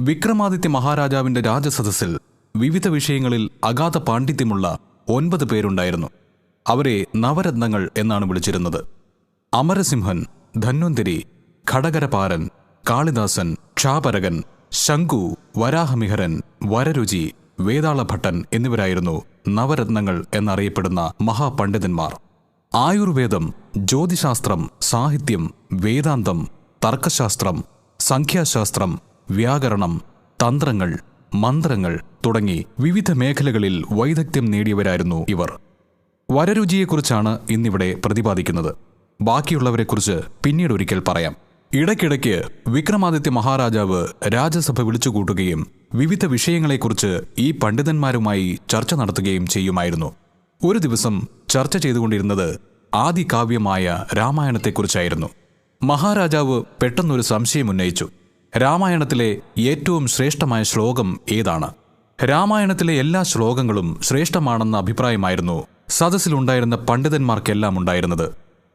വിക്രമാദിത്യ മഹാരാജാവിന്റെ രാജസദസ്സിൽ വിവിധ വിഷയങ്ങളിൽ അഗാധ പാണ്ഡിത്യമുള്ള ഒൻപത് പേരുണ്ടായിരുന്നു. അവരെ നവരത്നങ്ങൾ എന്നാണ് വിളിച്ചിരുന്നത്. അമരസിംഹൻ ധന്വന്തരി ഘടകരപാരൻ കാളിദാസൻ ക്ഷാപരകൻ ശങ്കു വരാഹമിഹരൻ വരരുചി വേതാളഭട്ടൻ എന്നിവരായിരുന്നു നവരത്നങ്ങൾ എന്നറിയപ്പെടുന്ന മഹാപണ്ഡിതന്മാർ. ആയുർവേദം ജ്യോതിശാസ്ത്രം സാഹിത്യം വേദാന്തം തർക്കശാസ്ത്രം സംഖ്യാശാസ്ത്രം വ്യാകരണം തന്ത്രങ്ങൾ മന്ത്രങ്ങൾ തുടങ്ങി വിവിധ മേഖലകളിൽ വൈദഗ്ധ്യം നേടിയവരായിരുന്നു ഇവർ. വരരുചിയെക്കുറിച്ചാണ് ഇന്നിവിടെ പ്രതിപാദിക്കുന്നത്. ബാക്കിയുള്ളവരെക്കുറിച്ച് പിന്നീട് ഒരിക്കൽ പറയാം. ഇടയ്ക്കിടയ്ക്ക് വിക്രമാദിത്യ മഹാരാജാവ് രാജ്യസഭ വിളിച്ചുകൂട്ടുകയും വിവിധ വിഷയങ്ങളെക്കുറിച്ച് ഈ പണ്ഡിതന്മാരുമായി ചർച്ച നടത്തുകയും ചെയ്യുമായിരുന്നു. ഒരു ദിവസം ചർച്ച ചെയ്തുകൊണ്ടിരുന്നത് ആദികാവ്യമായ രാമായണത്തെക്കുറിച്ചായിരുന്നു. മഹാരാജാവ് പെട്ടെന്നൊരു സംശയം ഉന്നയിച്ചു. രാമായണത്തിലെ ഏറ്റവും ശ്രേഷ്ഠമായ ശ്ലോകം ഏതാണ്? രാമായണത്തിലെ എല്ലാ ശ്ലോകങ്ങളും ശ്രേഷ്ഠമാണെന്ന അഭിപ്രായമായിരുന്നു. സദസ്സിലുണ്ടായിരുന്ന പണ്ഡിതന്മാർക്കെല്ലാം ഉണ്ടായിരുന്നത്.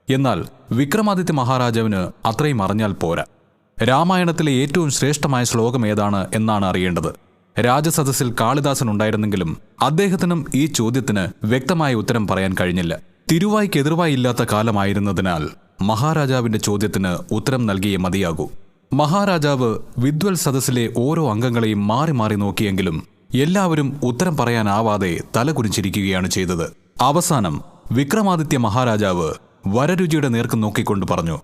എന്നാൽ വിക്രമാദിത്യ മഹാരാജാവിന് അത്രയും അറിഞ്ഞാൽ പോരാ. രാമായണത്തിലെ ഏറ്റവും ശ്രേഷ്ഠമായ ശ്ലോകം ഏതാണ് എന്നാണ് അറിയേണ്ടത്. രാജസദസ്സിൽ കാളിദാസൻ ഉണ്ടായിരുന്നെങ്കിലും അദ്ദേഹത്തിനും ഈ ചോദ്യത്തിന് വ്യക്തമായ ഉത്തരം പറയാൻ കഴിഞ്ഞില്ല. തിരുവായ്ക്കെതിർവായില്ലാത്ത കാലമായിരുന്നതിനാൽ മഹാരാജാവിന്റെ ചോദ്യത്തിന് ഉത്തരം നൽകിയേ മതിയാകൂ. മഹാരാജാവ് വിദ്വൽ സദസ്സിലെ ഓരോ അംഗങ്ങളെയും മാറി മാറി നോക്കിയെങ്കിലും എല്ലാവരും ഉത്തരം പറയാനാവാതെ തലകുനിച്ചിരിക്കുകയാണ് ചെയ്തത്. അവസാനം വിക്രമാദിത്യ മഹാരാജാവ് വരരുചിയുടെ നേർക്ക് നോക്കിക്കൊണ്ട് പറഞ്ഞു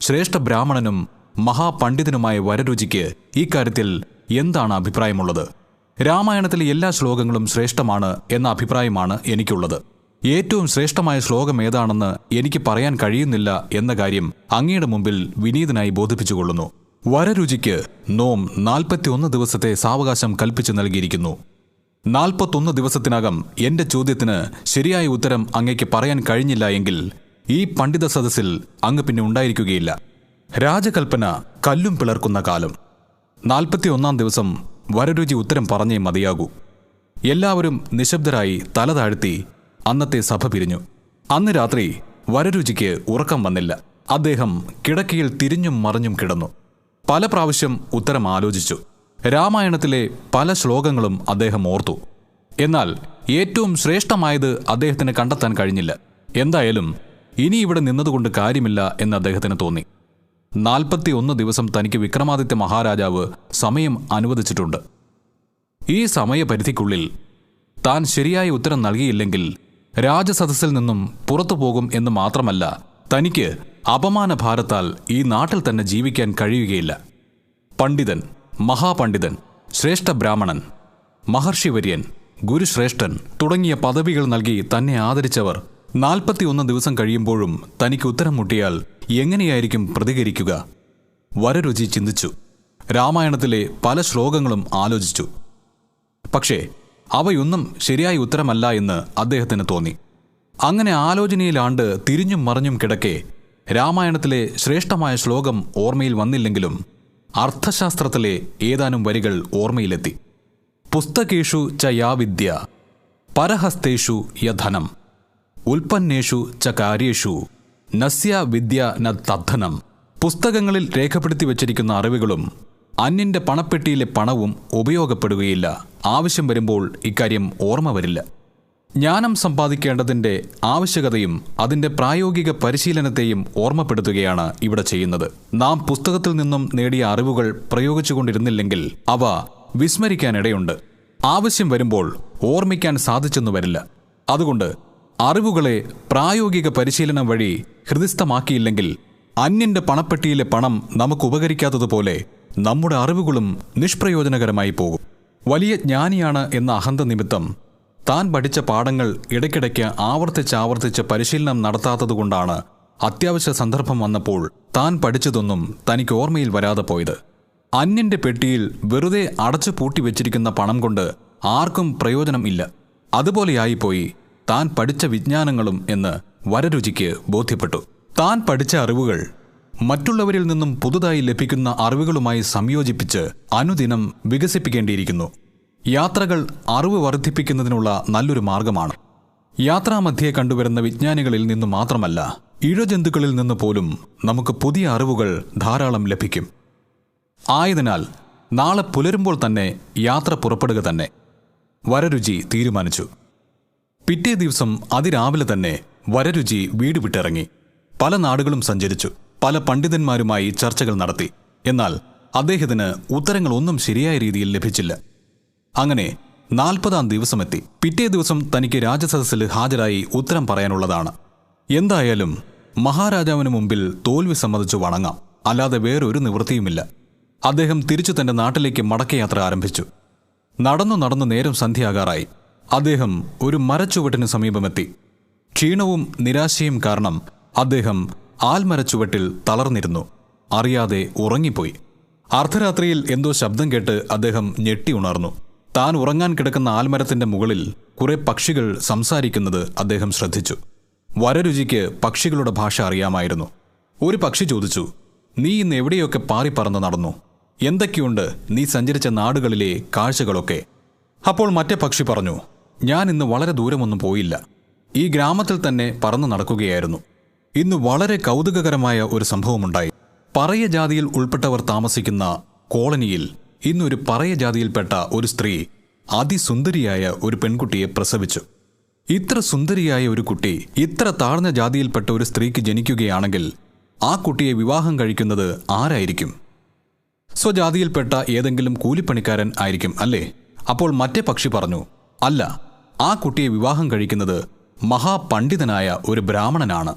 ശ്രേഷ്ഠ ബ്രാഹ്മണനും മഹാപണ്ഡിതനുമായ വരരുചിക്ക് ഇക്കാര്യത്തിൽ എന്താണ് അഭിപ്രായമുള്ളത്? രാമായണത്തിലെ എല്ലാ ശ്ലോകങ്ങളും ശ്രേഷ്ഠമാണ് എന്ന അഭിപ്രായമാണ് എനിക്കുള്ളത്. ഏറ്റവും ശ്രേഷ്ഠമായ ശ്ലോകം ഏതാണെന്ന് എനിക്ക് പറയാൻ കഴിയുന്നില്ല എന്ന കാര്യം അങ്ങയുടെ മുമ്പിൽ വിനീതനായി ബോധിപ്പിച്ചുകൊള്ളുന്നു. വരരുചിക്ക് നോം നാൽപ്പത്തിയൊന്ന് ദിവസത്തെ സാവകാശം കൽപ്പിച്ചു നൽകിയിരിക്കുന്നു. നാൽപ്പത്തൊന്ന് ദിവസത്തിനകം എന്റെ ചോദ്യത്തിന് ശരിയായ ഉത്തരം അങ്ങയ്ക്ക് പറയാൻ കഴിഞ്ഞില്ല എങ്കിൽ ഈ പണ്ഡിത സദസ്സിൽ അങ്ങ് പിന്നെ ഉണ്ടായിരിക്കുകയില്ല. രാജകൽപ്പന കല്ലും പിളർക്കുന്ന കാലം. നാൽപ്പത്തിയൊന്നാം ദിവസം വരരുചി ഉത്തരം പറഞ്ഞേ മതിയാകൂ. എല്ലാവരും നിശബ്ദരായി തല താഴ്ത്തി അന്നത്തെ സഭ പിരിഞ്ഞു. അന്ന് രാത്രി വരരുചിക്ക് ഉറക്കം വന്നില്ല. അദ്ദേഹം കിടക്കയിൽ തിരിഞ്ഞും മറിഞ്ഞും കിടന്നു. പല പ്രാവശ്യം ഉത്തരം ആലോചിച്ചു. രാമായണത്തിലെ പല ശ്ലോകങ്ങളും അദ്ദേഹം ഓർത്തു. എന്നാൽ ഏറ്റവും ശ്രേഷ്ഠമായത് അദ്ദേഹത്തിന് കണ്ടെത്താൻ കഴിഞ്ഞില്ല. എന്തായാലും ഇനി ഇവിടെ നിന്നതുകൊണ്ട് കാര്യമില്ല എന്ന് അദ്ദേഹത്തിന് തോന്നി. നാൽപ്പത്തി ഒന്ന് ദിവസം തനിക്ക് വിക്രമാദിത്യ മഹാരാജാവ് സമയം അനുവദിച്ചിട്ടുണ്ട്. ഈ സമയപരിധിക്കുള്ളിൽ താൻ ശരിയായ ഉത്തരം നൽകിയില്ലെങ്കിൽ രാജസദസ്സിൽ നിന്നും പുറത്തു പോകും എന്ന് മാത്രമല്ല തനിക്ക് അപമാന ഭാരത്താൽ ഈ നാട്ടിൽ തന്നെ ജീവിക്കാൻ കഴിയുകയില്ല. പണ്ഡിതൻ മഹാപണ്ഡിതൻ ശ്രേഷ്ഠ ബ്രാഹ്മണൻ മഹർഷിവര്യൻ ഗുരുശ്രേഷ്ഠൻ തുടങ്ങിയ പദവികൾ നൽകി തന്നെ ആദരിച്ചവർ നാൽപ്പത്തിയൊന്ന് ദിവസം കഴിയുമ്പോഴും തനിക്ക് ഉത്തരം മുട്ടിയാൽ എങ്ങനെയായിരിക്കും പ്രതികരിക്കുക? വരരുചി ചിന്തിച്ചു. രാമായണത്തിലെ പല ശ്ലോകങ്ങളും ആലോചിച്ചു. പക്ഷേ അവയൊന്നും ശരിയായ ഉത്തരമല്ല എന്ന് അദ്ദേഹത്തിന് തോന്നി. അങ്ങനെ ആലോചനയിലാണ്ട് തിരിഞ്ഞും മറിഞ്ഞും കിടക്കെ രാമായണത്തിലെ ശ്രേഷ്ഠമായ ശ്ലോകം ഓർമ്മയിൽ വന്നില്ലെങ്കിലും അർത്ഥശാസ്ത്രത്തിലെ ഏതാനും വരികൾ ഓർമ്മയിലെത്തി. പുസ്തകേഷു ച യാവിദ്യ പരഹസ്തേഷു യധനം ഉൽപ്പന്നേഷു ച കാര്യേഷു നസ്യ വിദ്യ ന തദ്ധനം. പുസ്തകങ്ങളിൽ രേഖപ്പെടുത്തി വച്ചിരിക്കുന്ന അറിവുകളും അന്യന്റെ പണപ്പെട്ടിയിലെ പണവും ഉപയോഗപ്പെടുകയില്ല. ആവശ്യം വരുമ്പോൾ ഇക്കാര്യം ഓർമ്മ വരില്ല. ജ്ഞാനം സമ്പാദിക്കേണ്ടതിന്റെ ആവശ്യകതയും അതിന്റെ പ്രായോഗിക പരിശീലനത്തെയും ഓർമ്മപ്പെടുത്തുകയാണ് ഇവിടെ ചെയ്യുന്നത്. നാം പുസ്തകത്തിൽ നിന്നും നേടിയ അറിവുകൾ പ്രയോഗിച്ചുകൊണ്ടിരുന്നില്ലെങ്കിൽ അവ വിസ്മരിക്കാനിടയുണ്ട്. ആവശ്യം വരുമ്പോൾ ഓർമ്മിക്കാൻ സാധിച്ചെന്നു വരില്ല. അതുകൊണ്ട് അറിവുകളെ പ്രായോഗിക പരിശീലനം വഴി ഹൃദിസ്ഥമാക്കിയില്ലെങ്കിൽ അന്യന്റെ പണപ്പെട്ടിയിലെ പണം നമുക്ക് ഉപകരിക്കാത്തതുപോലെ നമ്മുടെ അറിവുകളും നിഷ്പ്രയോജനകരമായി പോകും. വലിയ ജ്ഞാനിയാണ് എന്ന അഹന്ത നിമിത്തം താൻ പഠിച്ച പാഠങ്ങൾ ഇടയ്ക്കിടയ്ക്ക് ആവർത്തിച്ച് ആവർത്തിച്ച് പരിശീലനം നടത്താത്തതുകൊണ്ടാണ് അത്യാവശ്യ സന്ദർഭം വന്നപ്പോൾ താൻ പഠിച്ചതൊന്നും തനിക്ക് ഓർമ്മയിൽ വരാതെ പോയത്. അന്യന്റെ പെട്ടിയിൽ വെറുതെ അടച്ചു പൂട്ടി വെച്ചിരിക്കുന്ന പണം കൊണ്ട് ആർക്കും പ്രയോജനം ഇല്ല. അതുപോലെയായിപ്പോയി താൻ പഠിച്ച വിജ്ഞാനങ്ങളും എന്ന് വരരുചിക്ക് ബോധ്യപ്പെട്ടു. താൻ പഠിച്ച അറിവുകൾ മറ്റുള്ളവരിൽ നിന്നും പുതുതായി ലഭിക്കുന്ന അറിവുകളുമായി സംയോജിപ്പിച്ച് അനുദിനം വികസിപ്പിക്കേണ്ടിയിരിക്കുന്നു. യാത്രകൾ അറിവ് വർദ്ധിപ്പിക്കുന്നതിനുള്ള നല്ലൊരു മാർഗമാണ്. യാത്രാമധ്യേ കണ്ടുവരുന്ന വിജ്ഞാനികളിൽ നിന്നു മാത്രമല്ല ഇഴജന്തുക്കളിൽ നിന്ന് പോലും നമുക്ക് പുതിയ അറിവുകൾ ധാരാളം ലഭിക്കും. ആയതിനാൽ നാളെ പുലരുമ്പോൾ തന്നെ യാത്ര പുറപ്പെടുക തന്നെ. വരരുചി തീരുമാനിച്ചു. പിറ്റേ ദിവസം അതിരാവിലെ തന്നെ വരരുചി വീട് വിട്ടിറങ്ങി. പല നാടുകളും സഞ്ചരിച്ചു. പല പണ്ഡിതന്മാരുമായി ചർച്ചകൾ നടത്തി. എന്നാൽ അദ്ദേഹത്തിന് ഉത്തരങ്ങളൊന്നും ശരിയായ രീതിയിൽ ലഭിച്ചില്ല. അങ്ങനെ നാൽപ്പതാം ദിവസമെത്തി. പിറ്റേ ദിവസം തനിക്ക് രാജസദസ്സിൽ ഹാജരായി ഉത്തരം പറയാനുള്ളതാണ്. എന്തായാലും മഹാരാജാവിന് മുമ്പിൽ തോൽവി സമ്മതിച്ചു വണങ്ങാം. അല്ലാതെ വേറൊരു നിവൃത്തിയുമില്ല. അദ്ദേഹം തിരിച്ചു തന്റെ നാട്ടിലേക്ക് മടക്കയാത്ര ആരംഭിച്ചു. നടന്നു നടന്നു നേരം സന്ധ്യയാകാറായി. അദ്ദേഹം ഒരു മരച്ചുവട്ടിന് സമീപമെത്തി. ക്ഷീണവും നിരാശയും കാരണം അദ്ദേഹം ആൽമരച്ചുവട്ടിൽ തളർന്നിരുന്നു. അറിയാതെ ഉറങ്ങിപ്പോയി. അർദ്ധരാത്രിയിൽ എന്തോ ശബ്ദം കേട്ട് അദ്ദേഹം ഞെട്ടി ഉണർന്നു. താൻ ഉറങ്ങാൻ കിടക്കുന്ന ആൽമരത്തിന്റെ മുകളിൽ കുറെ പക്ഷികൾ സംസാരിക്കുന്നത് അദ്ദേഹം ശ്രദ്ധിച്ചു. വരരുചിക്ക് പക്ഷികളുടെ ഭാഷ അറിയാമായിരുന്നു. ഒരു പക്ഷി ചോദിച്ചു നീ ഇന്ന് എവിടെയൊക്കെ പാറിപ്പറന്ന് നടന്നു? എന്തൊക്കെയുണ്ട്? നീ സഞ്ചരിച്ച നാടുകളിലെ കാഴ്ചകളൊക്കെ? അപ്പോൾ മറ്റേ പക്ഷി പറഞ്ഞു ഞാൻ ഇന്ന് വളരെ ദൂരമൊന്നും പോയില്ല. ഈ ഗ്രാമത്തിൽ തന്നെ പറന്നു നടക്കുകയായിരുന്നു. ഇന്ന് വളരെ കൗതുകകരമായ ഒരു സംഭവമുണ്ടായി. പറയ ജാതിയിൽ ഉൾപ്പെട്ടവർ താമസിക്കുന്ന കോളനിയിൽ ഇന്നൊരു പറയ ജാതിയിൽപ്പെട്ട ഒരു സ്ത്രീ അതിസുന്ദരിയായ ഒരു പെൺകുട്ടിയെ പ്രസവിച്ചു. ഇത്ര സുന്ദരിയായ ഒരു കുട്ടി ഇത്ര താഴ്ന്ന ജാതിയിൽപ്പെട്ട ഒരു സ്ത്രീക്ക് ജനിക്കുകയാണെങ്കിൽ ആ കുട്ടിയെ വിവാഹം കഴിക്കുന്നത് ആരായിരിക്കും? സ്വജാതിയിൽപ്പെട്ട ഏതെങ്കിലും കൂലിപ്പണിക്കാരൻ ആയിരിക്കും അല്ലേ? അപ്പോൾ മറ്റേ പക്ഷി പറഞ്ഞു അല്ല ആ കുട്ടിയെ വിവാഹം കഴിക്കുന്നത് മഹാപണ്ഡിതനായ ഒരു ബ്രാഹ്മണനാണ്.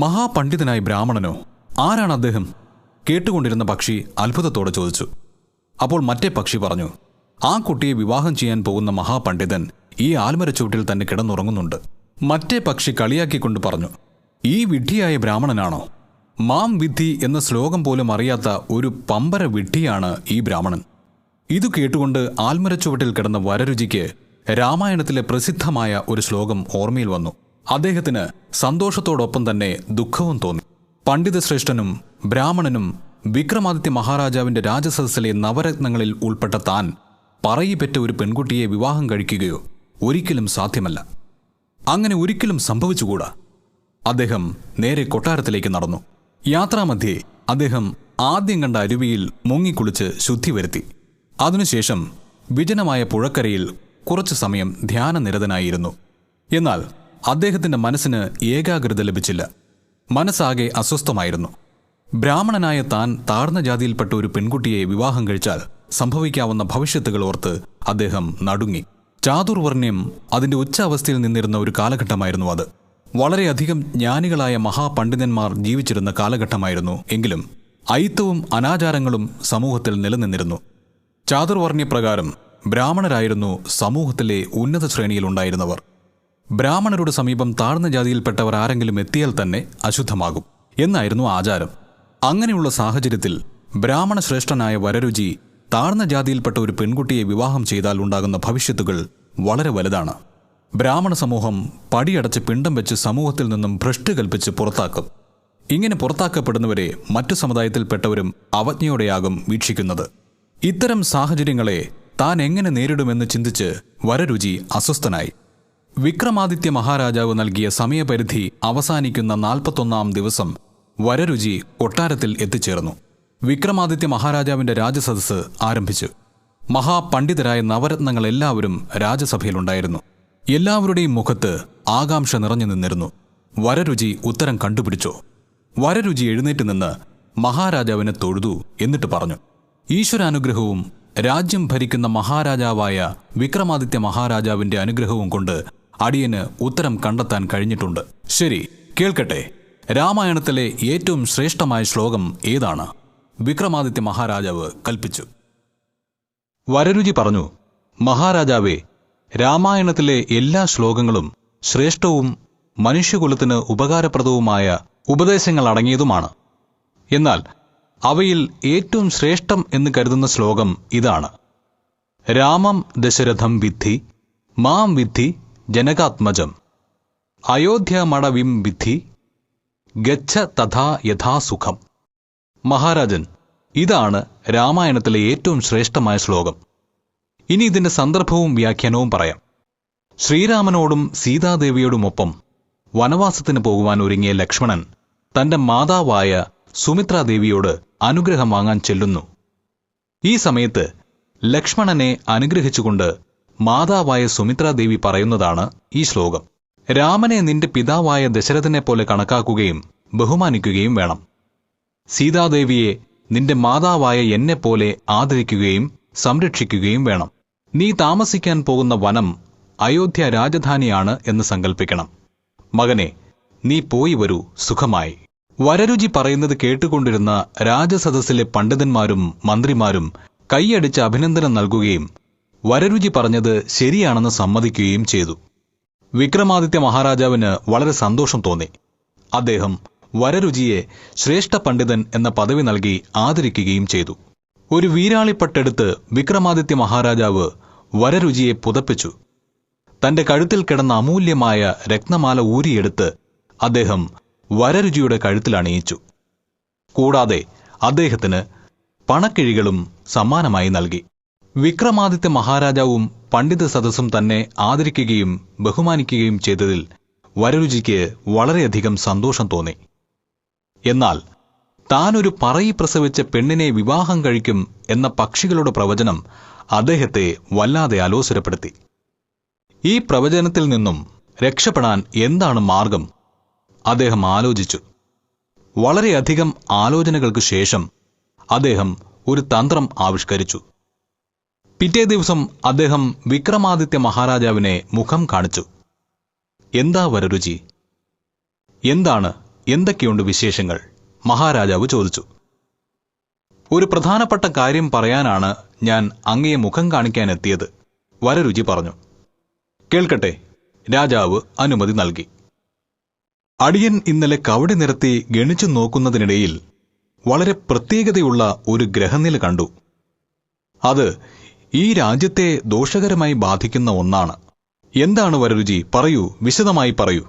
മഹാപണ്ഡിതനായ ബ്രാഹ്മണനോ? ആരാണ് അദ്ദേഹം? കേട്ടുകൊണ്ടിരുന്ന പക്ഷി അത്ഭുതത്തോടെ ചോദിച്ചു. അപ്പോൾ മറ്റേ പക്ഷി പറഞ്ഞു ആ കുട്ടിയെ വിവാഹം ചെയ്യാൻ പോകുന്ന മഹാപണ്ഡിതൻ ഈ ആൽമരച്ചുവട്ടിൽ തന്നെ കിടന്നുറങ്ങുന്നുണ്ട്. മറ്റേ പക്ഷി കളിയാക്കിക്കൊണ്ട് പറഞ്ഞു ഈ വിഡ്ഢിയായ ബ്രാഹ്മണനാണോ? മാം വിദ്ധി എന്ന ശ്ലോകം പോലും അറിയാത്ത ഒരു പമ്പര വിഡ്ഢിയാണ് ഈ ബ്രാഹ്മണൻ. ഇതു കേട്ടുകൊണ്ട് ആൽമരച്ചുവട്ടിൽ കിടന്ന വരരുചിക്ക് രാമായണത്തിലെ പ്രസിദ്ധമായ ഒരു ശ്ലോകം ഓർമ്മയിൽ വന്നു. അദ്ദേഹത്തിന് സന്തോഷത്തോടൊപ്പം തന്നെ ദുഃഖവും തോന്നി. പണ്ഡിതശ്രേഷ്ഠനും ബ്രാഹ്മണനും വിക്രമാദിത്യ മഹാരാജാവിന്റെ രാജസദസ്സിലെ നവരത്നങ്ങളിൽ ഉൾപ്പെട്ട താൻ പറയിപ്പെറ്റ ഒരു പെൺകുട്ടിയെ വിവാഹം കഴിക്കുകയോ ഒരിക്കലും സാധ്യമല്ല. അങ്ങനെ ഒരിക്കലും സംഭവിച്ചുകൂടാ. അദ്ദേഹം നേരെ കൊട്ടാരത്തിലേക്ക് നടന്നു. യാത്രാമധ്യേ അദ്ദേഹം ആദ്യം കണ്ട അരുവിയിൽ മുങ്ങിക്കുളിച്ച് ശുദ്ധി വരുത്തി. അതിനുശേഷം വിജനമായ പുഴക്കരയിൽ കുറച്ചു സമയം ധ്യാനനിരതനായിരുന്നു. എന്നാൽ അദ്ദേഹത്തിന്റെ മനസ്സിന് ഏകാഗ്രത ലഭിച്ചില്ല. മനസ്സാകെ അസ്വസ്ഥമായിരുന്നു. ബ്രാഹ്മണനായ താൻ താഴ്ന്ന ജാതിയിൽപ്പെട്ട ഒരു പെൺകുട്ടിയെ വിവാഹം കഴിച്ചാൽ സംഭവിക്കാവുന്ന ഭവിഷ്യത്തുകൾ ഓർത്ത് അദ്ദേഹം നടുങ്ങി. ചാതുർവർണ്യം അതിന്റെ ഉച്ചാവസ്ഥയിൽ നിന്നിരുന്ന ഒരു കാലഘട്ടമായിരുന്നു അത്. വളരെയധികം ജ്ഞാനികളായ മഹാപണ്ഡിതന്മാർ ജീവിച്ചിരുന്ന കാലഘട്ടമായിരുന്നു എങ്കിലും അയിത്തവും അനാചാരങ്ങളും സമൂഹത്തിൽ നിലനിന്നിരുന്നു. ചാതുർവർണ്യപ്രകാരം ബ്രാഹ്മണരായിരുന്നു സമൂഹത്തിലെ ഉന്നത ശ്രേണിയിലുണ്ടായിരുന്നവർ ബ്രാഹ്മണരുടെ സമീപം താഴ്ന്ന ജാതിയിൽപ്പെട്ടവർ ആരെങ്കിലും എത്തിയാൽ തന്നെ അശുദ്ധമാകും എന്നായിരുന്നു ആചാരം. അങ്ങനെയുള്ള സാഹചര്യത്തിൽ ബ്രാഹ്മണ ശ്രേഷ്ഠനായ വരരുചി താഴ്ന്ന ജാതിയിൽപ്പെട്ട ഒരു പെൺകുട്ടിയെ വിവാഹം ചെയ്താൽ ഉണ്ടാകുന്ന ഭവിഷ്യത്തുകൾ വളരെ വലുതാണ്. ബ്രാഹ്മണ സമൂഹം പടിയടച്ച് പിണ്ടം വെച്ച് സമൂഹത്തിൽ നിന്നും ഭ്രഷ്ട് കൽപ്പിച്ച് പുറത്താക്കും. ഇങ്ങനെ പുറത്താക്കപ്പെടുന്നവരെ മറ്റു സമുദായത്തിൽപ്പെട്ടവരും അവജ്ഞയോടെയാകും വീക്ഷിക്കുന്നത്. ഇത്തരം സാഹചര്യങ്ങളെ താൻ എങ്ങനെ നേരിടുമെന്ന് ചിന്തിച്ച് വരരുചി അസ്വസ്ഥനായി. വിക്രമാദിത്യ മഹാരാജാവ് നൽകിയ സമയപരിധി അവസാനിക്കുന്ന നാൽപ്പത്തൊന്നാം ദിവസം വരരുചി കൊട്ടാരത്തിൽ എത്തിച്ചേർന്നു. വിക്രമാദിത്യ മഹാരാജാവിന്റെ രാജസദസ് ആരംഭിച്ചു. മഹാപണ്ഡിതരായ നവരത്നങ്ങൾ എല്ലാവരും രാജസഭയിലുണ്ടായിരുന്നു. എല്ലാവരുടെയും മുഖത്ത് ആകാംക്ഷ നിറഞ്ഞു നിന്നിരുന്നു. വരരുചി ഉത്തരം കണ്ടുപിടിച്ചോ? വരരുചി എഴുന്നേറ്റ് നിന്ന് മഹാരാജാവിനെ തൊഴുതു എന്നിട്ട് പറഞ്ഞു. ഈശ്വരാനുഗ്രഹവും രാജ്യം ഭരിക്കുന്ന മഹാരാജാവായ വിക്രമാദിത്യ മഹാരാജാവിന്റെ അനുഗ്രഹവും കൊണ്ട് അടിയന് ഉത്തരം കണ്ടെത്താൻ കഴിഞ്ഞിട്ടുണ്ട്. ശരി കേൾക്കട്ടെ. രാമായണത്തിലെ ഏറ്റവും ശ്രേഷ്ഠമായ ശ്ലോകം ഏതാണ്? വിക്രമാദിത്യ മഹാരാജാവ് കൽപ്പിച്ചു. വരരുചി പറഞ്ഞു മഹാരാജാവേ രാമായണത്തിലെ എല്ലാ ശ്ലോകങ്ങളും ശ്രേഷ്ഠവും മനുഷ്യകുലത്തിന് ഉപകാരപ്രദവുമായ ഉപദേശങ്ങൾ അടങ്ങിയതുമാണ്. എന്നാൽ അവയിൽ ഏറ്റവും ശ്രേഷ്ഠം എന്ന് കരുതുന്ന ശ്ലോകം ഇതാണ്. രാമം ദശരഥം വിദ്ധി മാം വിദ്ധി ജനകാത്മജം. അയോധ്യമടവിം വിധി ഗച്ഛ തഥാ യഥാസുഖം. മഹാരാജൻ ഇതാണ് രാമായണത്തിലെ ഏറ്റവും ശ്രേഷ്ഠമായ ശ്ലോകം. ഇനി ഇതിന്റെ സന്ദർഭവും വ്യാഖ്യാനവും പറയാം. ശ്രീരാമനോടും സീതാദേവിയോടുമൊപ്പം വനവാസത്തിന് പോകുവാൻ ഒരുങ്ങിയ ലക്ഷ്മണൻ തന്റെ മാതാവായ സുമിത്രാദേവിയോട് അനുഗ്രഹം വാങ്ങാൻ ചെല്ലുന്നു. ഈ സമയത്ത് ലക്ഷ്മണനെ അനുഗ്രഹിച്ചുകൊണ്ട് മാതാവായ സുമിത്രാദേവി പറയുന്നതാണ് ഈ ശ്ലോകം. രാമനെ നിന്റെ പിതാവായ ദശരഥനെ പോലെ കണക്കാക്കുകയും ബഹുമാനിക്കുകയും വേണം. സീതാദേവിയെ നിന്റെ മാതാവായ എന്നെപ്പോലെ ആദരിക്കുകയും സംരക്ഷിക്കുകയും വേണം. നീ താമസിക്കാൻ പോകുന്ന വനം അയോധ്യ രാജധാനിയാണ് എന്ന് സങ്കൽപ്പിക്കണം. മകനെ നീ പോയി വരൂ സുഖമായി. വരരുചി പറയുന്നത് കേട്ടുകൊണ്ടിരുന്ന രാജസദസ്സിലെ പണ്ഡിതന്മാരും മന്ത്രിമാരും കൈയടിച്ച് അഭിനന്ദനം നൽകുകയും വരരുചി പറഞ്ഞത് ശരിയാണെന്ന് സമ്മതിക്കുകയും ചെയ്തു. വിക്രമാദിത്യ മഹാരാജാവിന് വളരെ സന്തോഷം തോന്നി. അദ്ദേഹം വരരുചിയെ ശ്രേഷ്ഠ പണ്ഡിതൻ എന്ന പദവി നൽകി ആദരിക്കുകയും ചെയ്തു. ഒരു വീരാളിപ്പട്ടെടുത്ത് വിക്രമാദിത്യ മഹാരാജാവ് വരരുചിയെ പുതപ്പിച്ചു. തന്റെ കഴുത്തിൽ കിടന്ന അമൂല്യമായ രത്നമാല ഊരിയെടുത്ത് അദ്ദേഹം വരരുചിയുടെ കഴുത്തിൽ അണിയിച്ചു. കൂടാതെ അദ്ദേഹത്തിന് പണക്കിഴികളും സമ്മാനമായി നൽകി. വിക്രമാദിത്യ മഹാരാജാവും പണ്ഡിത സദസ്സും തന്നെ ആദരിക്കുകയും ബഹുമാനിക്കുകയും ചെയ്തതിൽ വരരുചിക്ക് വളരെയധികം സന്തോഷം തോന്നി. എന്നാൽ താനൊരു പറയി പ്രസവിച്ച പെണ്ണിനെ വിവാഹം കഴിക്കും എന്ന പക്ഷികളുടെ പ്രവചനം അദ്ദേഹത്തെ വല്ലാതെ അലോസരപ്പെടുത്തി. ഈ പ്രവചനത്തിൽ നിന്നും രക്ഷപ്പെടാൻ എന്താണ് മാർഗം? അദ്ദേഹം ആലോചിച്ചു. വളരെയധികം ആലോചനകൾക്ക് ശേഷം അദ്ദേഹം ഒരു തന്ത്രം ആവിഷ്കരിച്ചു. പിറ്റേ ദിവസം അദ്ദേഹം വിക്രമാദിത്യ മഹാരാജാവിനെ മുഖം കാണിച്ചു. എന്താ വരരുചി? എന്താണ്? എന്തൊക്കെയുണ്ട് വിശേഷങ്ങൾ? മഹാരാജാവ് ചോദിച്ചു. ഒരു പ്രധാനപ്പെട്ട കാര്യം പറയാനാണ് ഞാൻ അങ്ങയെ മുഖം കാണിക്കാൻ എത്തിയത് വരരുചി പറഞ്ഞു. കേൾക്കട്ടെ രാജാവ് അനുമതി നൽകി. അടിയൻ ഇന്നലെ കവടി നിരത്തി ഗണിച്ചു നോക്കുന്നതിനിടയിൽ വളരെ പ്രത്യേകതയുള്ള ഒരു ഗ്രഹനില കണ്ടു. അത് ഈ രാജ്യത്തെ ദോഷകരമായി ബാധിക്കുന്ന ഒന്നാണ്. എന്താണ് വരരുചി? പറയൂ വിശദമായി പറയൂ.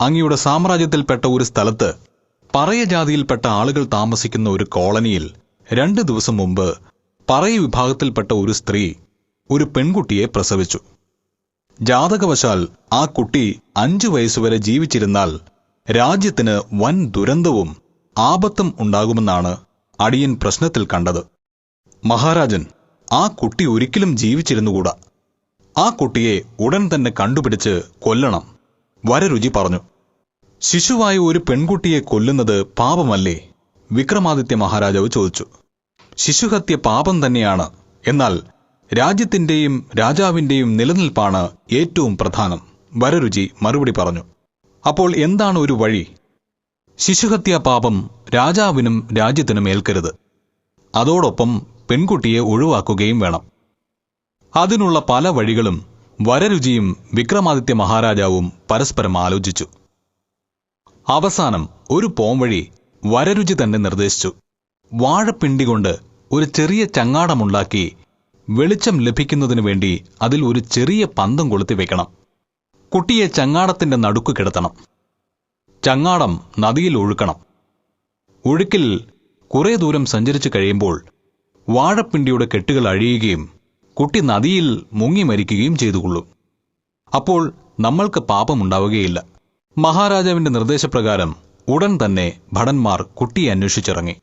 അങ്ങയുടെ സാമ്രാജ്യത്തിൽപ്പെട്ട ഒരു സ്ഥലത്ത് പറയ ജാതിയിൽപ്പെട്ട ആളുകൾ താമസിക്കുന്ന ഒരു കോളനിയിൽ രണ്ട് ദിവസം മുമ്പ് പറയ വിഭാഗത്തിൽപ്പെട്ട ഒരു സ്ത്രീ ഒരു പെൺകുട്ടിയെ പ്രസവിച്ചു. ജാതകവശാൽ ആ കുട്ടി അഞ്ചു വയസ്സുവരെ ജീവിച്ചിരുന്നാൽ രാജ്യത്തിന് വൻ ദുരന്തവും ആപത്തും ഉണ്ടാകുമെന്നാണ് അടിയൻ പ്രശ്നത്തിൽ കണ്ടത്. മഹാരാജൻ ആ കുട്ടി ഒരിക്കലും ജീവിച്ചിരുന്നുകൂടാ? ആ കുട്ടിയെ ഉടൻ തന്നെ കണ്ടുപിടിച്ച് കൊല്ലണം. വരരുചി പറഞ്ഞു. ശിശുവായ ഒരു പെൺകുട്ടിയെ കൊല്ലുന്നത് പാപമല്ലേ? വിക്രമാദിത്യ മഹാരാജാവ് ചോദിച്ചു. ശിശുഹത്യ പാപം തന്നെയാണ്. എന്നാൽ രാജ്യത്തിന്റെയും രാജാവിന്റെയും നിലനിൽപ്പാണ് ഏറ്റവും പ്രധാനം. വരരുചി മറുപടി പറഞ്ഞു. അപ്പോൾ എന്താണ് ഒരു വഴി? ശിശുഹത്യാ പാപം രാജാവിനും രാജ്യത്തിനും ഏൽക്കരുത്. അതോടൊപ്പം പെൺകുട്ടിയെ ഒഴിവാക്കുകയും വേണം. അതിനുള്ള പല വഴികളും വരരുചിയും വിക്രമാദിത്യ മഹാരാജാവും പരസ്പരം ആലോചിച്ചു. അവസാനം ഒരു പോംവഴി വരരുചി തന്നെ നിർദ്ദേശിച്ചു. വാഴപ്പിണ്ടി കൊണ്ട് ഒരു ചെറിയ ചങ്ങാടമുണ്ടാക്കി വെളിച്ചം ലഭിക്കുന്നതിനു വേണ്ടി അതിൽ ഒരു ചെറിയ പന്തം കൊളുത്തി വെക്കണം. കുട്ടിയെ ചങ്ങാടത്തിന്റെ നടുക്ക് കിടത്തണം. ചങ്ങാടം നദിയിൽ ഒഴുക്കണം. ഒഴുക്കിൽ കുറേ ദൂരം സഞ്ചരിച്ചു കഴിയുമ്പോൾ വാഴപ്പിണ്ടിയുടെ കെട്ടുകൾ അഴിയുകയും കുട്ടി നദിയിൽ മുങ്ങി മരിക്കുകയും ചെയ്തുകൊള്ളും. അപ്പോൾ നമ്മൾക്ക് പാപമുണ്ടാവുകയില്ല. മഹാരാജാവിന്റെ നിർദ്ദേശപ്രകാരം ഉടൻ തന്നെ ഭടന്മാർ കുട്ടിയെ അന്വേഷിച്ചിറങ്ങി.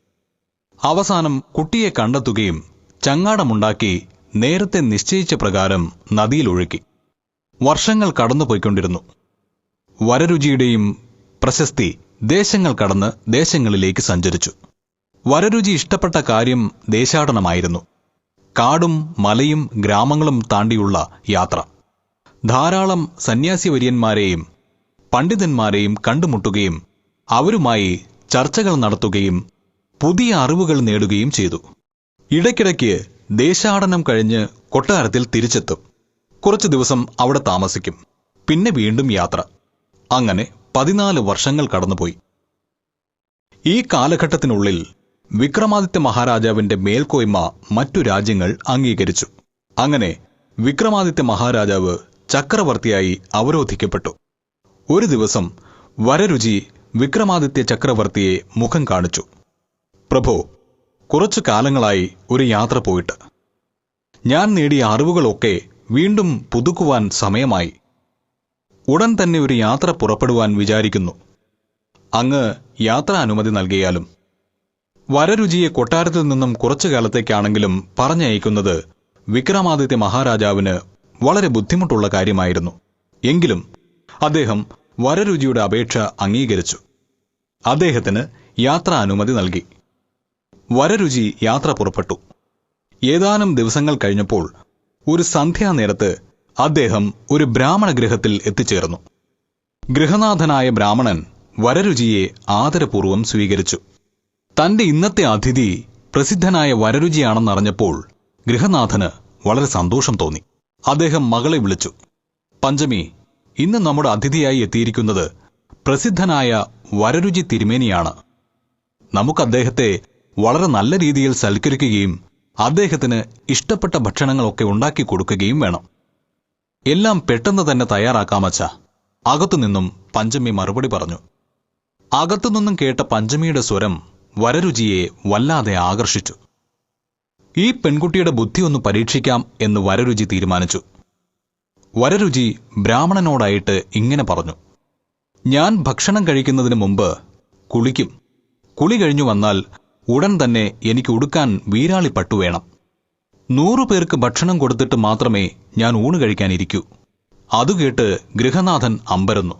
അവസാനം കുട്ടിയെ കണ്ടെത്തുകയും ചങ്ങാടമുണ്ടാക്കി നേരത്തെ നിശ്ചയിച്ച പ്രകാരം നദിയിൽ ഒഴുക്കി. വർഷങ്ങൾ കടന്നുപോയിക്കൊണ്ടിരുന്നു. വരരുചിയുടെയും പ്രശസ്തി ദേശങ്ങൾ കടന്ന് ദേശങ്ങളിലേക്ക് സഞ്ചരിച്ചു. വരരുചി ഇഷ്ടപ്പെട്ട കാര്യം ദേശാടനമായിരുന്നു. കാടും മലയും ഗ്രാമങ്ങളും താണ്ടിയുള്ള യാത്ര. ധാരാളം സന്യാസിവര്യന്മാരെയും പണ്ഡിതന്മാരെയും കണ്ടുമുട്ടുകയും അവരുമായി ചർച്ചകൾ നടത്തുകയും പുതിയ അറിവുകൾ നേടുകയും ചെയ്തു. ഇടയ്ക്കിടയ്ക്ക് ദേശാടനം കഴിഞ്ഞ് കൊട്ടാരത്തിൽ തിരിച്ചെത്തും. കുറച്ചു ദിവസം അവിടെ താമസിക്കും. പിന്നെ വീണ്ടും യാത്ര. അങ്ങനെ പതിനാല് വർഷങ്ങൾ കടന്നുപോയി. ഈ കാലഘട്ടത്തിനുള്ളിൽ വിക്രമാദിത്യ മഹാരാജാവിന്റെ മേൽക്കോയ്മ മറ്റു രാജ്യങ്ങൾ അംഗീകരിച്ചു. അങ്ങനെ വിക്രമാദിത്യ മഹാരാജാവ് ചക്രവർത്തിയായി അവരോധിക്കപ്പെട്ടു. ഒരു ദിവസം വരരുചി വിക്രമാദിത്യ ചക്രവർത്തിയെ മുഖം കാണിച്ചു. പ്രഭോ കുറച്ചു കാലങ്ങളായി ഒരു യാത്ര പോയിട്ട്. ഞാൻ നേടിയ അറിവുകളൊക്കെ വീണ്ടും പുതുക്കുവാൻ സമയമായി. ഉടൻ തന്നെ ഒരു യാത്ര പുറപ്പെടുവാൻ വിചാരിക്കുന്നു. അങ്ങ് യാത്രാ അനുമതി നൽകിയാലും വരരുചിയെ കൊട്ടാരത്തിൽ നിന്നും കുറച്ചു കാലത്തേക്കാണെങ്കിലും പറഞ്ഞയക്കുന്നത് വിക്രമാദിത്യ മഹാരാജാവിന് വളരെ ബുദ്ധിമുട്ടുള്ള കാര്യമായിരുന്നു. എങ്കിലും അദ്ദേഹം വരരുചിയുടെ അപേക്ഷ അംഗീകരിച്ചു. അദ്ദേഹത്തിന് യാത്രാ അനുമതി നൽകി. വരരുചി യാത്ര പുറപ്പെട്ടു. ഏതാനും ദിവസങ്ങൾ കഴിഞ്ഞപ്പോൾ ഒരു സന്ധ്യാനേരത്ത് അദ്ദേഹം ഒരു ബ്രാഹ്മണ ഗൃഹത്തിൽ എത്തിച്ചേർന്നു. ഗൃഹനാഥനായ ബ്രാഹ്മണൻ വരരുചിയെ ആദരപൂർവം സ്വീകരിച്ചു. തന്റെ ഇന്നത്തെ അതിഥി പ്രസിദ്ധനായ വരരുചിയാണെന്നറിഞ്ഞപ്പോൾ ഗൃഹനാഥന് വളരെ സന്തോഷം തോന്നി. അദ്ദേഹം മകളെ വിളിച്ചു. പഞ്ചമി ഇന്ന് നമ്മുടെ അതിഥിയായി എത്തിയിരിക്കുന്നത് പ്രസിദ്ധനായ വരരുചി തിരുമേനിയാണ്. നമുക്ക് അദ്ദേഹത്തെ വളരെ നല്ല രീതിയിൽ സൽക്കരിക്കുകയും അദ്ദേഹത്തിന് ഇഷ്ടപ്പെട്ട ഭക്ഷണങ്ങളൊക്കെ ഉണ്ടാക്കി കൊടുക്കുകയും വേണം. എല്ലാം പെട്ടെന്ന് തന്നെ തയ്യാറാക്കാമച്ച. അകത്തുനിന്നും പഞ്ചമി മറുപടി പറഞ്ഞു. അകത്തുനിന്നും കേട്ട പഞ്ചമിയുടെ സ്വരം വരരുചിയെ വല്ലാതെ ആകർഷിച്ചു. ഈ പെൺകുട്ടിയുടെ ബുദ്ധി ഒന്ന് പരീക്ഷിക്കാം എന്ന് വരരുചി തീരുമാനിച്ചു. വരരുചി ബ്രാഹ്മണനോടായിട്ട് ഇങ്ങനെ പറഞ്ഞു. ഞാൻ ഭക്ഷണം കഴിക്കുന്നതിന് മുമ്പ് കുളിക്കും. കുളി കഴിഞ്ഞു വന്നാൽ ഉടൻ തന്നെ എനിക്ക് ഉടുക്കാൻ വീരാളി പട്ടു വേണം. നൂറു പേർക്ക് ഭക്ഷണം കൊടുത്തിട്ട് മാത്രമേ ഞാൻ ഊണ് കഴിക്കാനിരിക്കൂ. അതു കേട്ട് ഗൃഹനാഥൻ അമ്പരന്നു.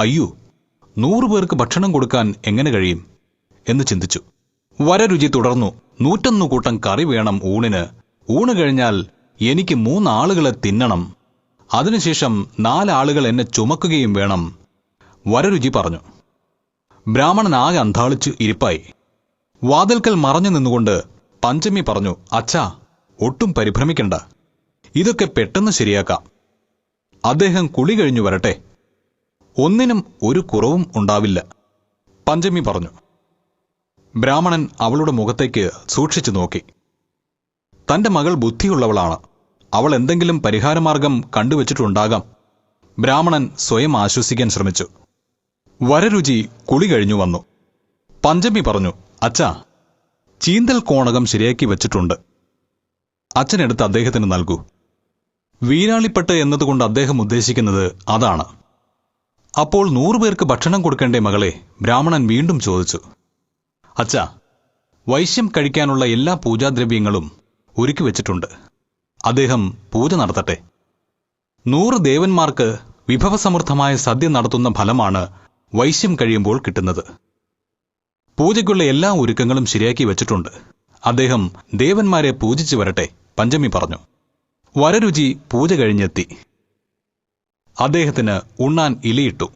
അയ്യോ നൂറു പേർക്ക് ഭക്ഷണം കൊടുക്കാൻ എങ്ങനെ കഴിയും? എന്ന് ചിന്തിച്ചു. വരരുചി തുടർന്നു. നൂറ്റൊന്നു കൂട്ടം കറി വേണം ഊണിന്. ഊണ് കഴിഞ്ഞാൽ എനിക്ക് മൂന്നാളുകളെ തിന്നണം. അതിനുശേഷം നാലാളുകൾ എന്നെ ചുമക്കുകയും വേണം. വരരുചി പറഞ്ഞു. ബ്രാഹ്മണൻ ആകെ അന്താളിച്ച് ഇരിപ്പായി. വാതിൽക്കൽ മറഞ്ഞു നിന്നുകൊണ്ട് പഞ്ചമി പറഞ്ഞു അച്ഛാ ഒട്ടും പരിഭ്രമിക്കണ്ട. ഇതൊക്കെ പെട്ടെന്ന് ശരിയാക്കാം. അദ്ദേഹം കുളി കഴിഞ്ഞു വരട്ടെ. ഒന്നിനും ഒരു കുറവും ഉണ്ടാവില്ല. പഞ്ചമി പറഞ്ഞു. ബ്രാഹ്മണൻ അവളുടെ മുഖത്തേക്ക് സൂക്ഷിച്ചു നോക്കി. തന്റെ മകൾ ബുദ്ധിയുള്ളവളാണ്. അവൾ എന്തെങ്കിലും പരിഹാരമാർഗം കണ്ടുവച്ചിട്ടുണ്ടാകാം. ബ്രാഹ്മണൻ സ്വയം ആശ്വസിക്കാൻ ശ്രമിച്ചു. വരരുചി കുളി കഴിഞ്ഞു വന്നു. പഞ്ചമി പറഞ്ഞു അച്ഛാ ചീന്തൽ കോണകം ശരിയാക്കി വച്ചിട്ടുണ്ട്. അച്ഛനെടുത്ത് അദ്ദേഹത്തിന് നൽകൂ. വീരാളിപ്പെട്ട് എന്നതുകൊണ്ട് അദ്ദേഹം ഉദ്ദേശിക്കുന്നത് അതാണ്. അപ്പോൾ നൂറുപേർക്ക് ഭക്ഷണം കൊടുക്കേണ്ടേ മകളെ? ബ്രാഹ്മണൻ വീണ്ടും ചോദിച്ചു. അച്ഛാ വൈശ്യം കഴിക്കാനുള്ള എല്ലാ പൂജാദ്രവ്യങ്ങളും ഒരുക്കി വെച്ചിട്ടുണ്ട്. അദ്ദേഹം പൂജ നടത്തട്ടെ. നൂറ് ദേവന്മാർക്ക് വിഭവസമൃദ്ധമായ സദ്യ നടത്തുന്ന ഫലമാണ് വൈശ്യം കഴിയുമ്പോൾ കിട്ടുന്നത്. പൂജയ്ക്കുള്ള എല്ലാ ഒരുക്കങ്ങളും ശരിയാക്കി വെച്ചിട്ടുണ്ട്. അദ്ദേഹം ദേവന്മാരെ പൂജിച്ചു വരട്ടെ പഞ്ചമി പറഞ്ഞു. വരരുചി പൂജ കഴിഞ്ഞെത്തി. അദ്ദേഹത്തിന് ഉണ്ണാൻ ഇലയിട്ടു.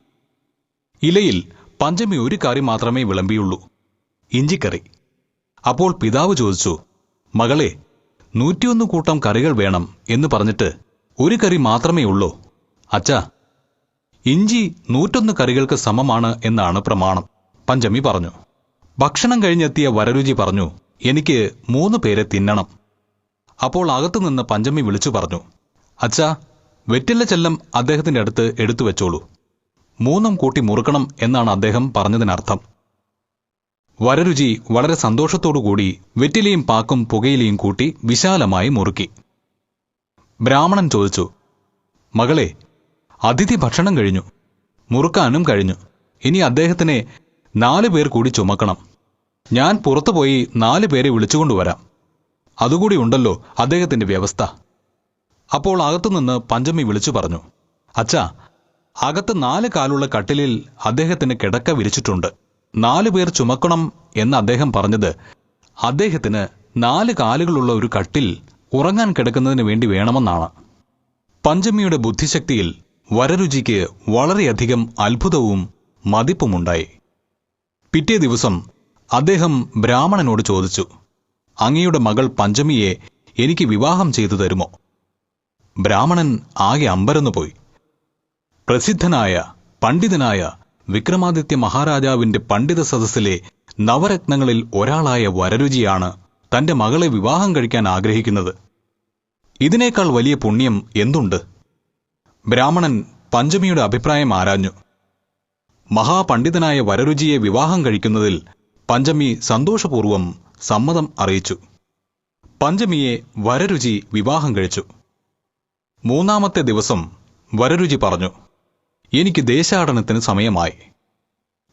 ഇലയിൽ പഞ്ചമി ഒരു കറി മാത്രമേ വിളമ്പിയുള്ളൂ. ഇഞ്ചിക്കറി. അപ്പോൾ പിതാവ് ചോദിച്ചു മകളെ നൂറ്റിയൊന്ന് കൂട്ടം കറികൾ വേണം എന്ന് പറഞ്ഞിട്ട് ഒരു കറി മാത്രമേ ഉള്ളൂ. അച്ഛാ ഇഞ്ചി നൂറ്റൊന്ന് കറികൾക്ക് സമമാണ് എന്നാണ് പ്രമാണം. പഞ്ചമി പറഞ്ഞു. ഭക്ഷണം കഴിഞ്ഞെത്തിയ വരരുചി പറഞ്ഞു എനിക്ക് മൂന്ന് പേരെ തിന്നണം. അപ്പോൾ അകത്തുനിന്ന് പഞ്ചമി വിളിച്ചു പറഞ്ഞു അച്ഛാ വെറ്റില്ല ചെല്ലം അദ്ദേഹത്തിന്റെ അടുത്ത് എടുത്തു വെച്ചോളൂ. മൂന്നും കൂട്ടി മുറുക്കണം എന്നാണ് അദ്ദേഹം പറഞ്ഞതിനർത്ഥം. വരരുചി വളരെ സന്തോഷത്തോടുകൂടി വെറ്റിലയും പാക്കും പുകയിലയും കൂട്ടി വിശാലമായി മുറുക്കി. ബ്രാഹ്മണൻ ചോദിച്ചു മകളെ അതിഥി ഭക്ഷണം കഴിഞ്ഞു. മുറുക്കാനും കഴിഞ്ഞു. ഇനി അദ്ദേഹത്തിനെ നാലു പേർ കൂടി ചുമക്കണം. ഞാൻ പുറത്തുപോയി നാലു പേരെ വിളിച്ചുകൊണ്ടുവരാം അതുകൂടി ഉണ്ടല്ലോ അദ്ദേഹത്തിന്റെ വ്യവസ്ഥ. അപ്പോൾ അകത്തുനിന്ന് പഞ്ചമി വിളിച്ചു പറഞ്ഞു അച്ഛാ അകത്ത് നാല് കാലുള്ള കട്ടിലിൽ അദ്ദേഹത്തിന് കിടക്ക വിരിച്ചിട്ടുണ്ട്. നാലു പേർ ചുമക്കണം എന്ന് അദ്ദേഹം പറഞ്ഞത്. അദ്ദേഹത്തിന് നാല് കാലുകളുള്ള ഒരു കട്ടിൽ ഉറങ്ങാൻ കിടക്കുന്നതിന് വേണ്ടി വേണമെന്നാണ്. പഞ്ചമിയുടെ ബുദ്ധിശക്തിയിൽ വരരുചിക്ക് വളരെയധികം അത്ഭുതവും മതിപ്പുമുണ്ടായി. പിറ്റേ ദിവസം അദ്ദേഹം ബ്രാഹ്മണനോട് ചോദിച്ചു അങ്ങയുടെ മകൾ പഞ്ചമിയെ എനിക്ക് വിവാഹം ചെയ്തു തരുമോ? ബ്രാഹ്മണൻ ആകെ അമ്പരന്നു പോയി പ്രസിദ്ധനായ പണ്ഡിതനായ വിക്രമാദിത്യ മഹാരാജാവിന്റെ പണ്ഡിത സദസ്സിലെ നവരത്നങ്ങളിൽ ഒരാളായ വരരുചിയാണ് തന്റെ മകളെ വിവാഹം കഴിക്കാൻ ആഗ്രഹിക്കുന്നത്. ഇതിനേക്കാൾ വലിയ പുണ്യം എന്തുണ്ട്? ബ്രാഹ്മണൻ പഞ്ചമിയുടെ അഭിപ്രായം ആരാഞ്ഞു? മഹാപണ്ഡിതനായ വരരുചിയെ വിവാഹം കഴിക്കുന്നതിൽ പഞ്ചമി സന്തോഷപൂർവം സമ്മതം അറിയിച്ചു. പഞ്ചമിയെ വരരുചി വിവാഹം കഴിച്ചു. മൂന്നാമത്തെ ദിവസം വരരുചി പറഞ്ഞു. എനിക്ക് ദേശാടനത്തിന് സമയമായി.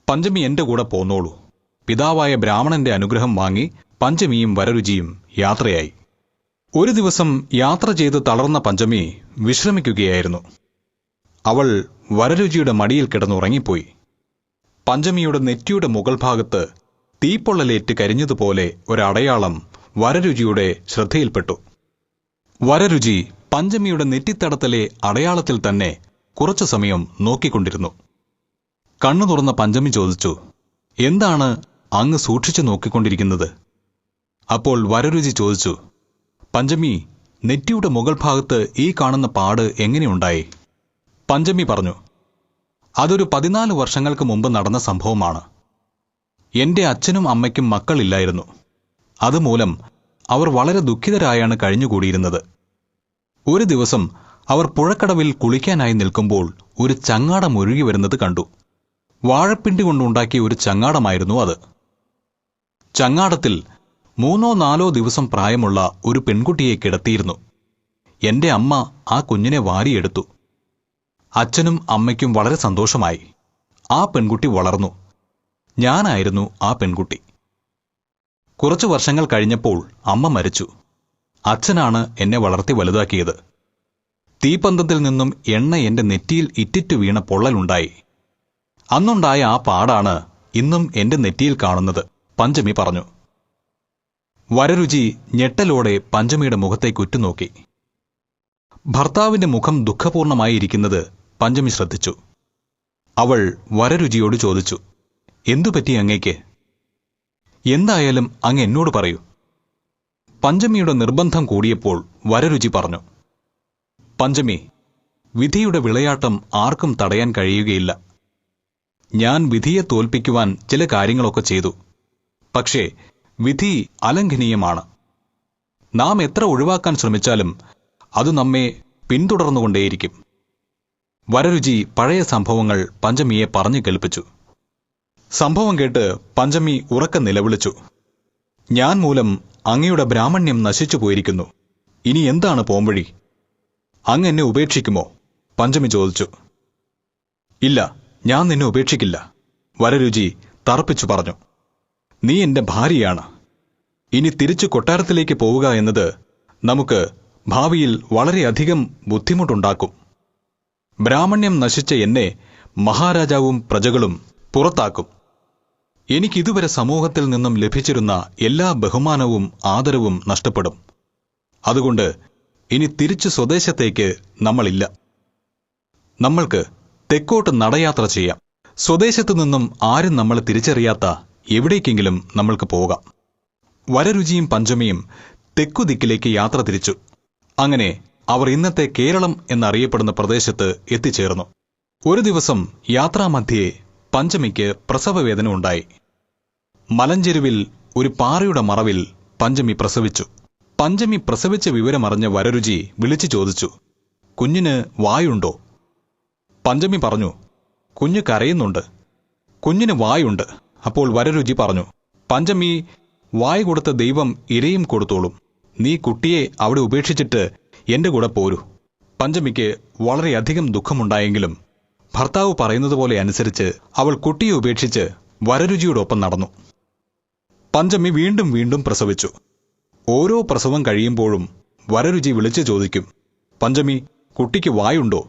പഞ്ചമി എന്റെ കൂടെ പോന്നോളൂ. പിതാവായ ബ്രാഹ്മണന്റെ അനുഗ്രഹം വാങ്ങി പഞ്ചമിയും വരരുചിയും യാത്രയായി. ഒരു ദിവസം യാത്ര ചെയ്ത് തളർന്ന പഞ്ചമി വിശ്രമിക്കുകയായിരുന്നു. അവൾ വരരുചിയുടെ മടിയിൽ കിടന്നുറങ്ങിപ്പോയി. പഞ്ചമിയുടെ നെറ്റിയുടെ മുകൾ ഭാഗത്ത് തീപ്പൊള്ളലേറ്റ് കരിഞ്ഞതുപോലെ ഒരടയാളം വരരുചിയുടെ ശ്രദ്ധയിൽപ്പെട്ടു. വരരുചി പഞ്ചമിയുടെ നെറ്റിത്തടത്തിലെ അടയാളത്തിൽ തന്നെ കുറച്ചു സമയം നോക്കിക്കൊണ്ടിരുന്നു. കണ്ണു തുറന്ന പഞ്ചമി ചോദിച്ചു എന്താണ് അങ്ങ് സൂക്ഷിച്ചു നോക്കിക്കൊണ്ടിരിക്കുന്നത്? അപ്പോൾ വരരുചി ചോദിച്ചു പഞ്ചമി നെറ്റിയുടെ മുകൾ ഭാഗത്ത് ഈ കാണുന്ന പാട് എങ്ങനെയുണ്ടായി? പഞ്ചമി പറഞ്ഞു അതൊരു പതിനാല് വർഷങ്ങൾക്ക് മുമ്പ് നടന്ന സംഭവമാണ്. എന്റെ അച്ഛനും അമ്മയ്ക്കും മക്കളില്ലായിരുന്നു. അതുമൂലം അവർ വളരെ ദുഃഖിതരായാണ് കഴിഞ്ഞുകൂടിയിരുന്നത്. ഒരു ദിവസം അവർ പുഴക്കടവിൽ കുളിക്കാനായി നിൽക്കുമ്പോൾ ഒരു ചങ്ങാടം ഒഴുകി വരുന്നത് കണ്ടു. വാഴപ്പിണ്ടി കൊണ്ടുണ്ടാക്കിയ ഒരു ചങ്ങാടമായിരുന്നു അത്. ചങ്ങാടത്തിൽ മൂന്നോ നാലോ ദിവസം പ്രായമുള്ള ഒരു പെൺകുട്ടിയെ കിടത്തിയിരുന്നു. എന്റെ അമ്മ ആ കുഞ്ഞിനെ വാരിയെടുത്തു. അച്ഛനും അമ്മയ്ക്കും വളരെ സന്തോഷമായി. ആ പെൺകുട്ടി വളർന്നു. ഞാനായിരുന്നു ആ പെൺകുട്ടി. കുറച്ചു വർഷങ്ങൾ കഴിഞ്ഞപ്പോൾ അമ്മ മരിച്ചു. അച്ഛനാണ് എന്നെ വളർത്തി വലുതാക്കിയത്. തീപ്പന്തത്തിൽ നിന്നും എണ്ണ എന്റെ നെറ്റിയിൽ ഇറ്റിറ്റു വീണ പൊള്ളലുണ്ടായി. അന്നുണ്ടായ ആ പാടാണ് ഇന്നും എന്റെ നെറ്റിയിൽ കാണുന്നത് പഞ്ചമി പറഞ്ഞു. വരരുചി ഞെട്ടലോടെ പഞ്ചമിയുടെ മുഖത്തേക്ക് ഉറ്റുനോക്കി. ഭർത്താവിന്റെ മുഖം ദുഃഖപൂർണമായിരിക്കുന്നത് പഞ്ചമി ശ്രദ്ധിച്ചു. അവൾ വരരുചിയോട് ചോദിച്ചു എന്തുപറ്റി അങ്ങേക്ക്? എന്തായാലും അങ്ങ് എന്നോട് പറയൂ. പഞ്ചമിയുടെ നിർബന്ധം കൂടിയപ്പോൾ വരരുചി പറഞ്ഞു പഞ്ചമി വിധിയുടെ വിളയാട്ടം ആർക്കും തടയാൻ കഴിയുകയില്ല. ഞാൻ വിധിയെ തോൽപ്പിക്കുവാൻ ചില കാര്യങ്ങളൊക്കെ ചെയ്തു. പക്ഷേ വിധി അലംഘനീയമാണ്. നാം എത്ര ഒഴിവാക്കാൻ ശ്രമിച്ചാലും അത് നമ്മെ പിന്തുടർന്നുകൊണ്ടേയിരിക്കും. വരരുചി പഴയ സംഭവങ്ങൾ പഞ്ചമിയെ പറഞ്ഞു കേൾപ്പിച്ചു. സംഭവം കേട്ട് പഞ്ചമി ഉറക്ക നിലവിളിച്ചു. ഞാൻ മൂലം അങ്ങയുടെ ബ്രാഹ്മണ്യം നശിച്ചു പോയിരിക്കുന്നു ഇനി എന്താണ് പോംവഴി? അങ്ങ് എന്നെ ഉപേക്ഷിക്കുമോ? പഞ്ചമി ചോദിച്ചു. ഇല്ല ഞാൻ നിന്നെ ഉപേക്ഷിക്കില്ല. വരരുചി തറപ്പിച്ചു പറഞ്ഞു. നീ എന്റെ ഭാര്യയാണ്. ഇനി തിരിച്ചു കൊട്ടാരത്തിലേക്ക് പോവുക എന്നത് നമുക്ക് ഭാവിയിൽ വളരെയധികം ബുദ്ധിമുട്ടുണ്ടാക്കും. ബ്രാഹ്മണ്യം നശിച്ച എന്നെ മഹാരാജാവും പ്രജകളും പുറത്താക്കും. എനിക്കിതുവരെ സമൂഹത്തിൽ നിന്നും ലഭിച്ചിരുന്ന എല്ലാ ബഹുമാനവും ആദരവും നഷ്ടപ്പെടും. അതുകൊണ്ട് ഇനി തിരിച്ചു സ്വദേശത്തേക്ക് നമ്മളില്ല. നമ്മൾക്ക് തെക്കോട്ട് നടയാത്ര ചെയ്യാം. സ്വദേശത്തു നിന്നും ആരും നമ്മളെ തിരിച്ചറിയാത്ത എവിടേക്കെങ്കിലും നമ്മൾക്ക് പോകാം. വരരുചിയും പഞ്ചമിയും തെക്കുദിക്കിലേക്ക് യാത്ര തിരിച്ചു. അങ്ങനെ അവർ ഇന്നത്തെ കേരളം എന്നറിയപ്പെടുന്ന പ്രദേശത്ത് എത്തിച്ചേർന്നു. ഒരു ദിവസം യാത്രാമധ്യേ പഞ്ചമിക്ക് പ്രസവവേദന ഉണ്ടായി. മലഞ്ചെരുവിൽ ഒരു പാറയുടെ മറവിൽ പഞ്ചമി പ്രസവിച്ചു. പഞ്ചമി പ്രസവിച്ച വിവരമറിഞ്ഞ വരരുചി വിളിച്ചു ചോദിച്ചു. കുഞ്ഞിന് വായുണ്ടോ? പഞ്ചമി പറഞ്ഞു കുഞ്ഞ് കരയുന്നുണ്ട്. കുഞ്ഞിന് വായുണ്ട്. അപ്പോൾ വരരുചി പറഞ്ഞു പഞ്ചമി വായു കൊടുത്ത ദൈവം ഇരയും കൊടുത്തോളും. നീ കുട്ടിയെ അവിടെ ഉപേക്ഷിച്ചിട്ട് എന്റെ കൂടെ പോരൂ. പഞ്ചമിക്ക് വളരെയധികം ദുഃഖമുണ്ടായെങ്കിലും ഭർത്താവ് പറയുന്നത് പോലെ അനുസരിച്ച് അവൾ കുട്ടിയെ ഉപേക്ഷിച്ച് വരരുചിയോടൊപ്പം നടന്നു. പഞ്ചമി വീണ്ടും വീണ്ടും പ്രസവിച്ചു. ഓരോ പ്രസവം കഴിയുമ്പോഴും വരരുചി വിളിച്ചു ചോദിക്കും പഞ്ചമി കുട്ടിക്ക് വായുണ്ടോ?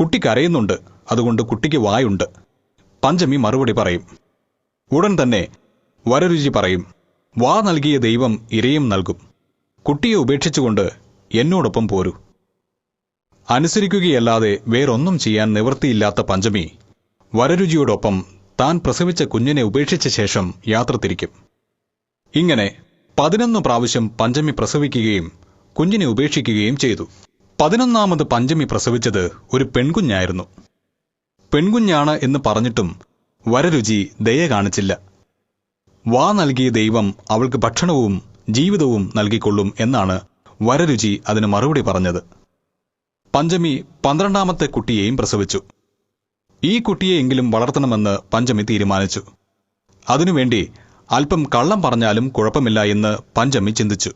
കുട്ടി കരയുന്നുണ്ട് അതുകൊണ്ട് കുട്ടിക്ക് വായുണ്ട്. പഞ്ചമി മറുപടി പറയും. ഉടൻ തന്നെ വരരുചി പറയും വാ നൽകിയ ദൈവം ഇരയും നൽകും. കുട്ടിയെ ഉപേക്ഷിച്ചുകൊണ്ട് എന്നോടൊപ്പം പോരൂ. അനുസരിക്കുകയല്ലാതെ വേറൊന്നും ചെയ്യാൻ നിവൃത്തിയില്ലാത്ത പഞ്ചമി വരരുചിയോടൊപ്പം താൻ പ്രസവിച്ച കുഞ്ഞിനെ ഉപേക്ഷിച്ച ശേഷം യാത്ര തിരിക്കും ഇങ്ങനെ പതിനൊന്ന് പ്രാവശ്യം പഞ്ചമി പ്രസവിക്കുകയും കുഞ്ഞിനെ ഉപേക്ഷിക്കുകയും ചെയ്തു. പതിനൊന്നാമത് പഞ്ചമി പ്രസവിച്ചത് ഒരു പെൺകുഞ്ഞായിരുന്നു. പെൺകുഞ്ഞാണ് എന്ന് പറഞ്ഞിട്ടും വരരുചി ദയ കാണിച്ചില്ല. വാ നൽകിയ ദൈവം അവൾക്ക് ഭക്ഷണവും ജീവിതവും നൽകിക്കൊള്ളും എന്നാണ് വരരുചി അതിന് മറുപടി പറഞ്ഞത്. പഞ്ചമി പന്ത്രണ്ടാമത്തെ കുട്ടിയെയും പ്രസവിച്ചു. ഈ കുട്ടിയെയെങ്കിലും വളർത്തണമെന്ന് പഞ്ചമി തീരുമാനിച്ചു. അതിനുവേണ്ടി അല്പം കള്ളം പറഞ്ഞാലും കുഴപ്പമില്ല എന്ന് പഞ്ചമി ചിന്തിച്ചു.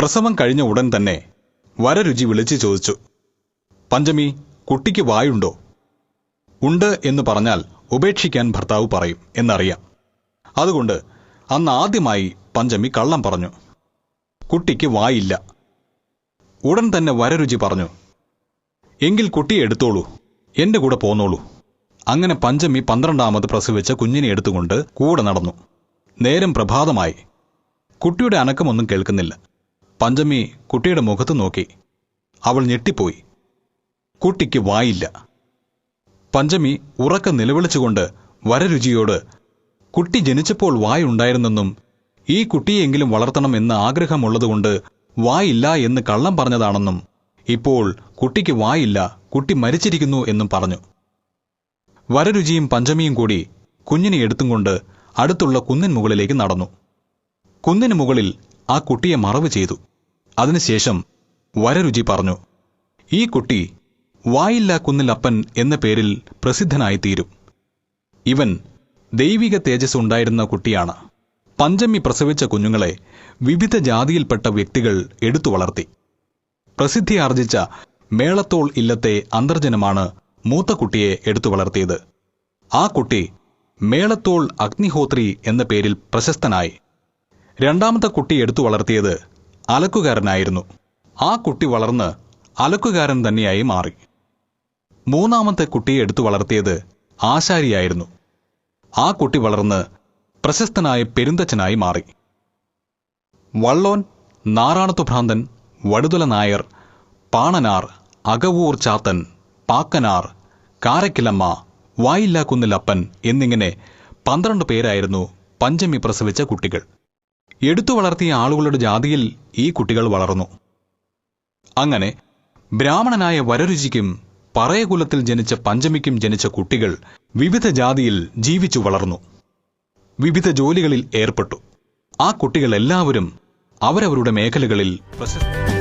പ്രസവം കഴിഞ്ഞ ഉടൻ തന്നെ വരരുചി വിളിച്ചു ചോദിച്ചു. പഞ്ചമി കുട്ടിക്ക് വായുണ്ടോ? ഉണ്ട് എന്ന് പറഞ്ഞാൽ ഉപേക്ഷിക്കാൻ ഭർത്താവ് പറയും എന്നറിയാം. അതുകൊണ്ട് അന്ന് ആദ്യമായി പഞ്ചമി കള്ളം പറഞ്ഞു. കുട്ടിക്ക് വായില്ല. ഉടൻ തന്നെ വരരുചി പറഞ്ഞു. എങ്കിൽ കുട്ടിയെ എടുത്തോളൂ. എന്റെ കൂടെ പോന്നോളൂ. അങ്ങനെ പഞ്ചമി പന്ത്രണ്ടാമത് പ്രസവിച്ച കുഞ്ഞിനെ എടുത്തുകൊണ്ട് കൂടെ നടന്നു. നേരം പ്രഭാതമായി. കുട്ടിയുടെ അനക്കമൊന്നും കേൾക്കുന്നില്ല. പഞ്ചമി കുട്ടിയുടെ മുഖത്ത് നോക്കി. അവൾ ഞെട്ടിപ്പോയി. കുട്ടിക്ക് വായില്ല. പഞ്ചമി ഉറക്ക നിലവിളിച്ചുകൊണ്ട് വരരുചിയോട് കുട്ടി ജനിച്ചപ്പോൾ വായുണ്ടായിരുന്നെന്നും ഈ കുട്ടിയെങ്കിലും വളർത്തണം എന്ന ആഗ്രഹമുള്ളതുകൊണ്ട് വായില്ല എന്ന് കള്ളം പറഞ്ഞതാണെന്നും ഇപ്പോൾ കുട്ടിക്ക് വായില്ല കുട്ടി മരിച്ചിരിക്കുന്നു എന്നും പറഞ്ഞു. വരരുചിയും പഞ്ചമിയും കൂടി കുഞ്ഞിനെ എടുത്തും കൊണ്ട് അടുത്തുള്ള കുന്നിൻ മുകളിലേക്ക് നടന്നു. കുന്നിന് മുകളിൽ ആ കുട്ടിയെ മറവ് ചെയ്തു. അതിനുശേഷം വരരുചി പറഞ്ഞു ഈ കുട്ടി വായില്ല കുന്നിലപ്പൻ എന്ന പേരിൽ പ്രസിദ്ധനായിത്തീരും. ഇവൻ ദൈവിക തേജസ് ഉണ്ടായിരുന്ന കുട്ടിയാണ്. പഞ്ചമി പ്രസവിച്ച കുഞ്ഞുങ്ങളെ വിവിധ ജാതിയിൽപ്പെട്ട വ്യക്തികൾ എടുത്തു വളർത്തി. പ്രസിദ്ധിയാർജിച്ച മേളത്തോൾ ഇല്ലത്തെ അന്തർജനമാണ് മൂത്ത കുട്ടിയെ എടുത്തു വളർത്തിയത്. ആ കുട്ടി മേളത്തോൾ അഗ്നിഹോത്രി എന്ന പേരിൽ പ്രശസ്തനായി. രണ്ടാമത്തെ കുട്ടി എടുത്തു വളർത്തിയത് അലക്കുകാരനായിരുന്നു. ആ കുട്ടി വളർന്ന് അലക്കുകാരൻ തന്നെയായി മാറി. മൂന്നാമത്തെ കുട്ടിയെ എടുത്തു വളർത്തിയത് ആശാരിയായിരുന്നു. ആ കുട്ടി വളർന്ന് പ്രശസ്തനായ പെരുന്തച്ഛനായി മാറി. വള്ളോൻ നാറാണത്തു ഭ്രാന്തൻ വടുതല നായർ പാണനാർ അകവൂർ ചാത്തൻ പാക്കനാർ കാരക്കിലമ്മ വായില്ലാക്കുന്നിലപ്പൻ എന്നിങ്ങനെ പന്ത്രണ്ട് പേരായിരുന്നു പഞ്ചമി പ്രസവിച്ച കുട്ടികൾ. എടുത്തു വളർത്തിയ ആളുകളുടെ ജാതിയിൽ ഈ കുട്ടികൾ വളർന്നു. അങ്ങനെ ബ്രാഹ്മണനായ വരരുചിക്കും പറയകുലത്തിൽ ജനിച്ച പഞ്ചമിക്കും ജനിച്ച കുട്ടികൾ വിവിധ ജാതിയിൽ ജീവിച്ചു വളർന്നു. വിവിധ ജോലികളിൽ ഏർപ്പെട്ടു. ആ കുട്ടികളെല്ലാവരും അവരവരുടെ മേഖലകളിൽ പ്രശസ്ത